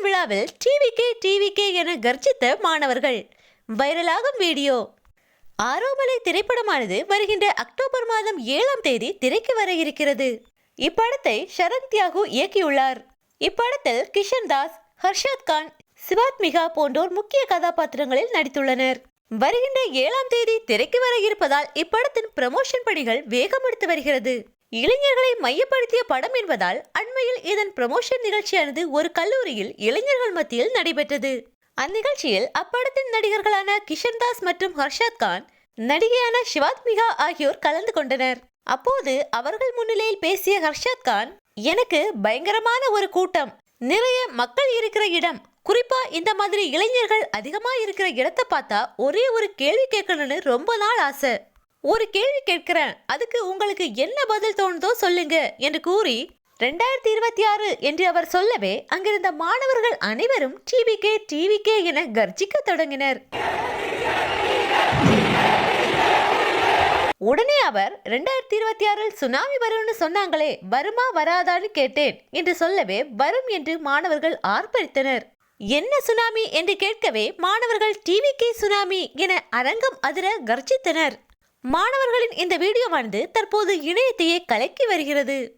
விழாவில் TVK TVK என கர்ஜித்த மாணவர்கள். வைரலாகும் வீடியோ. ஆரோமலை திரைப்படமானது வருகின்ற அக்டோபர் மாதம் ஏழாம் தேதி திரைக்கு வர இருக்கிறது. இப்படத்தை ஷரத் தியாகு இயக்கியுள்ளார். இப்படத்தில் கிஷன் தாஸ் ஹர்ஷத் கான் சிவாத்மிகா போன்றோர் முக்கிய கதாபாத்திரங்களில் நடித்துள்ளனர். வருகின்ற ஏழாம் தேதி திரைக்கு வர இருப்பதால் இப்படத்தின் ப்ரமோஷன் பணிகள் வேகம் எடுத்து வருகிறது. இளைஞர்களை மையப்படுத்திய படம் என்பதால் அண்மையில் இதன் ப்ரமோஷன் நிகழ்ச்சியானது ஒரு கல்லூரியில் இளைஞர்கள் மத்தியில் நடைபெற்றது. அந்நிகழ்ச்சியில் அப்படத்தின் நடிகர்களான கிஷன் தாஸ் மற்றும் ஹர்ஷத் கான் நடிகையான சிவாத்மிகா ஆகியோர் கலந்து கொண்டனர். அப்போது அவர்கள் முன்னிலையில் பேசிய ஹர்ஷத் கான் எனக்கு பயங்கரமான ஒரு கூட்டம். நிறைய மக்கள் இருக்கிற இடம். குறிப்பா இந்த மாதிரி இளைஞர்கள் அதிகமா இருக்கிற இடத்தை பார்த்தா ஒரே ஒரு கேள்வி கேட்கணும்னு ரொம்ப நாள் ஆசை. ஒரு கேள்வி கேட்கிறேன். அதுக்கு உங்களுக்கு என்ன பதில் தோணுதோ சொல்லுங்க என்று கூறி ரெண்டாயிரத்தி இருபத்தி ஆறு என்று அவர் சொல்லவே அங்கிருந்த மாணவர்கள் அனைவரும் டிவிகே டிவிகே என கர்ஜிக்க தொடங்கினர். உடனே அவர் ரெண்டாயிரத்தி இருபத்தி ஆறில் சுனாமி வரும்னு சொன்னாங்களே வருமா வராதான்னு கேட்டேன் என்று சொல்லவே வரும் என்று மாணவர்கள் ஆர்ப்பரித்தனர். என்ன சுனாமி? என்று கேட்கவே மாணவர்கள் டிவிகே சுனாமி என அரங்கம் அதிர கர்ஜித்தனர். மாணவர்களின் இந்த வீடியோவானது தற்போது இணையத்தையே கலக்கி வருகிறது.